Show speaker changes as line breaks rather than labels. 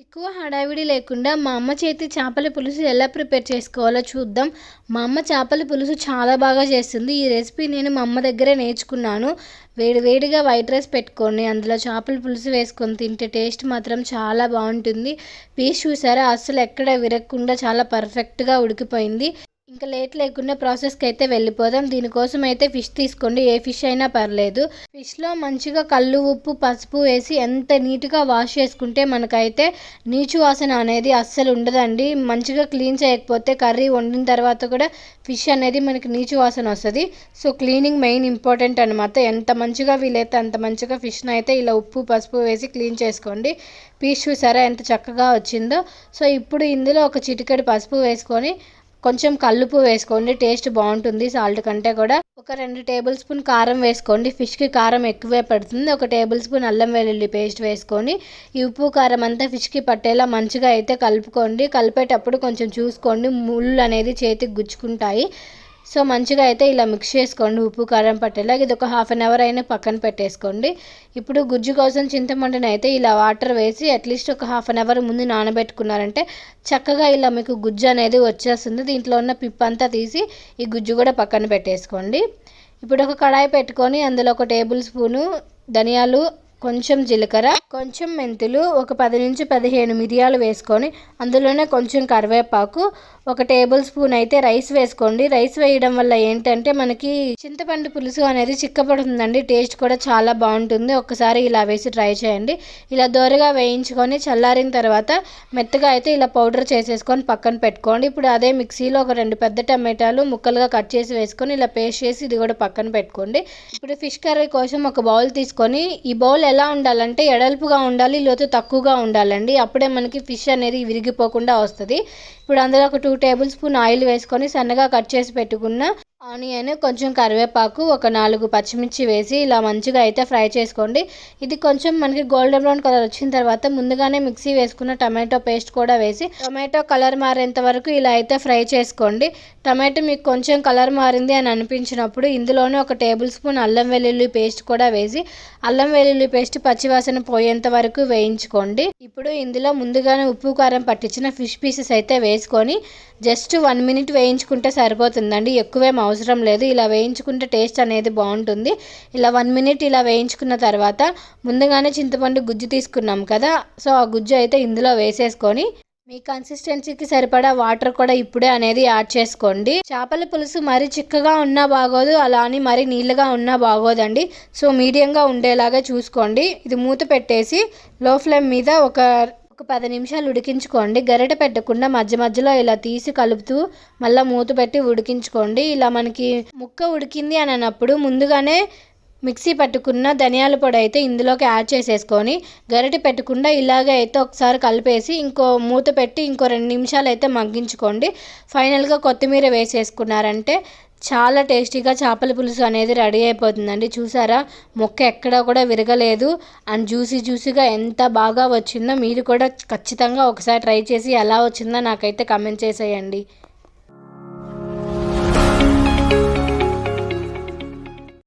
ఎక్కువ హడావిడి లేకుండా మా అమ్మ చేతి చేపల పులుసు ఎలా ప్రిపేర్ చేసుకోవాలో చూద్దాం. మా అమ్మ చేపల పులుసు చాలా బాగా చేస్తుంది. ఈ రెసిపీ నేను మా అమ్మ దగ్గరే నేర్చుకున్నాను. వేడి వేడిగా వైట్ రైస్ పెట్టుకొని అందులో చేపల పులుసు వేసుకొని తింటే టేస్ట్ మాత్రం చాలా బాగుంటుంది. పీస్ చూసారా? అస్సలు ఎక్కడ విరగకుండా చాలా పర్ఫెక్ట్గా ఉడికిపోయింది. ఇంకా లేట్ లేకుండా ప్రాసెస్కి అయితే వెళ్ళిపోదాం. దీనికోసం అయితే ఫిష్ తీసుకోండి. ఏ ఫిష్ అయినా పర్లేదు. ఫిష్లో మంచిగా కళ్ళు ఉప్పు పసుపు వేసి ఎంత నీట్గా వాష్ చేసుకుంటే మనకైతే నీచు వాసన అనేది అస్సలు ఉండదండి. మంచిగా క్లీన్ చేయకపోతే కర్రీ వండిన తర్వాత కూడా ఫిష్ అనేది మనకి నీచు వాసన వస్తుంది. సో క్లీనింగ్ మెయిన్ ఇంపార్టెంట్ అనమాట ఎంత మంచిగా వీలైతే అంత మంచిగా ఫిష్ని అయితే ఇలా ఉప్పు పసుపు వేసి క్లీన్ చేసుకోండి. పీస్ చూసారా ఎంత చక్కగా వచ్చిందో. సో ఇప్పుడు ఇందులో ఒక చిటికెడు పసుపు వేసుకొని కొంచెం కల్లుపు వేసుకోండి టేస్ట్ బాగుంటుంది సాల్ట్ కంటే కూడా. ఒక రెండు టేబుల్ స్పూన్ కారం వేసుకోండి ఫిష్కి కారం ఎక్కువే పడుతుంది. ఒక టేబుల్ స్పూన్ అల్లం వెల్లుల్లి పేస్ట్ వేసుకొని ఈ ఉప్పు కారం అంతా ఫిష్కి పట్టేలా మంచిగా అయితే కలుపుకోండి. కలిపేటప్పుడు కొంచెం చూసుకోండి ముళ్ళు అనేది చేతికి గుచ్చుకుంటాయి. సో మంచిగా అయితే ఇలా మిక్స్ చేసుకోండి. ఉప్పు కారం పట్టేలా ఇది ఒక హాఫ్ అన్ అవర్ అయినా పక్కన పెట్టేసుకోండి. ఇప్పుడు గుజ్జు కోసం చింతమండుని అయితే ఇలా వాటర్ వేసి అట్లీస్ట్ ఒక హాఫ్ అన్ అవర్ ముందు నానబెట్టుకున్నారంటే చక్కగా ఇలా మీకు గుజ్జు అనేది వచ్చేస్తుంది. దీంట్లో ఉన్న పిప్ అంతా తీసి ఈ గుజ్జు కూడా పక్కన పెట్టేసుకోండి. ఇప్పుడు ఒక కడాయి పెట్టుకొని అందులో ఒక టేబుల్ స్పూను ధనియాలు కొంచెం జీలకర్ర కొంచెం మెంతులు ఒక పది నుంచి పదిహేను మిరియాలు వేసుకొని అందులోనే కొంచెం కరివేపాకు ఒక టేబుల్ స్పూన్ అయితే రైస్ వేసుకోండి. రైస్ వేయడం వల్ల ఏంటంటే మనకి చింతపండు పులుసు అనేది చిక్కపడుతుందండి. టేస్ట్ కూడా చాలా బాగుంటుంది. ఒకసారి ఇలా వేసి ట్రై చేయండి. ఇలా దోరగా వేయించుకొని చల్లారిన తర్వాత మెత్తగా అయితే ఇలా పౌడర్ చేసేసుకొని పక్కన పెట్టుకోండి. ఇప్పుడు అదే మిక్సీలో ఒక రెండు పెద్ద టమాటాలు ముక్కలుగా కట్ చేసి వేసుకొని ఇలా పేస్ట్ చేసి ఇది కూడా పక్కన పెట్టుకోండి. ఇప్పుడు ఫిష్ కర్రీ కోసం ఒక బౌల్ తీసుకొని ఈ బౌల్ ఎలా ఉండాలంటే ఎడల్పుగా ఉండాలి లోతు తక్కువగా ఉండాలండి. అప్పుడే మనకి ఫిష్ అనేది విరిగిపోకుండా వస్తుంది. ఇప్పుడు అందులో ఒక టూ టేబుల్ స్పూన్ ఆయిల్ వేసుకొని సన్నగా కట్ చేసి పెట్టుకున్న ఆనియన్ కొంచెం కరివేపాకు ఒక నాలుగు పచ్చిమిర్చి వేసి ఇలా మంచిగా అయితే ఫ్రై చేసుకోండి. ఇది కొంచెం మనకి గోల్డెన్ బ్రౌన్ కలర్ వచ్చిన తర్వాత ముందుగానే మిక్సీ వేసుకున్న టమాటో పేస్ట్ కూడా వేసి టమాటో కలర్ మారేంత వరకు ఇలా అయితే ఫ్రై చేసుకోండి. టమాటో మీకు కొంచెం కలర్ మారింది అని అనిపించినప్పుడు ఇందులోనే ఒక టేబుల్ స్పూన్ అల్లం వెల్లుల్లి పేస్ట్ కూడా వేసి అల్లం వెల్లుల్లి పేస్ట్ పచ్చివాసన పోయేంత వరకు వేయించుకోండి. ఇప్పుడు ఇందులో ముందుగానే ఉప్పు కారం పట్టించిన ఫిష్ పీసెస్ అయితే వేసుకొని జస్ట్ వన్ మినిట్ వేయించుకుంటే సరిపోతుందండి. ఎక్కువేం అవసరం లేదు. ఇలా వేయించుకుంటే టేస్ట్ అనేది బాగుంటుంది. ఇలా వన్ మినిట్ ఇలా వేయించుకున్న తర్వాత ముందుగానే చింతపండు గుజ్జు తీసుకున్నాం కదా. సో ఆ గుజ్జు అయితే ఇందులో వేసేసుకొని మీ కన్సిస్టెన్సీకి సరిపడా వాటర్ కూడా ఇప్పుడే అనేది యాడ్ చేసుకోండి. చేపల పులుసు మరీ చిక్కగా ఉన్నా బాగోదు అలా అని మరీ నీళ్ళగా ఉన్నా బాగోదండి. సో మీడియంగా ఉండేలాగా చూసుకోండి. ఇది మూత పెట్టేసి లో ఫ్లేమ్ మీద ఒక ఒక పది నిమిషాలు ఉడికించుకోండి. గరిట పెట్టకుండా మధ్య మధ్యలో ఇలా తీసి కలుపుతూ మళ్ళీ మూత పెట్టి ఉడికించుకోండి. ఇలా మనకి ముక్క ఉడికింది అని అన్నప్పుడు ముందుగానే మిక్సీ పట్టుకున్న ధనియాల పొడి అయితే ఇందులోకి యాడ్ చేసేసుకొని గరిటె పెట్టకుండా ఇలాగే అయితే ఒకసారి కలిపేసి ఇంకో మూత పెట్టి ఇంకో రెండు నిమిషాలు అయితే మగ్గించుకోండి. ఫైనల్గా కొత్తిమీర వేసేసుకున్నారంటే చాలా టేస్టీగా చేపల పులుసు అనేది రెడీ అయిపోతుందండి. చూసారా? మొక్క ఎక్కడా కూడా విరగలేదు. అండ్ జ్యూసీ జ్యూసీగా ఎంత బాగా వచ్చిందో మీరు కూడా ఖచ్చితంగా ఒకసారి ట్రై చేసి ఎలా వచ్చిందో నాకైతే కమెంట్ చేసేయండి.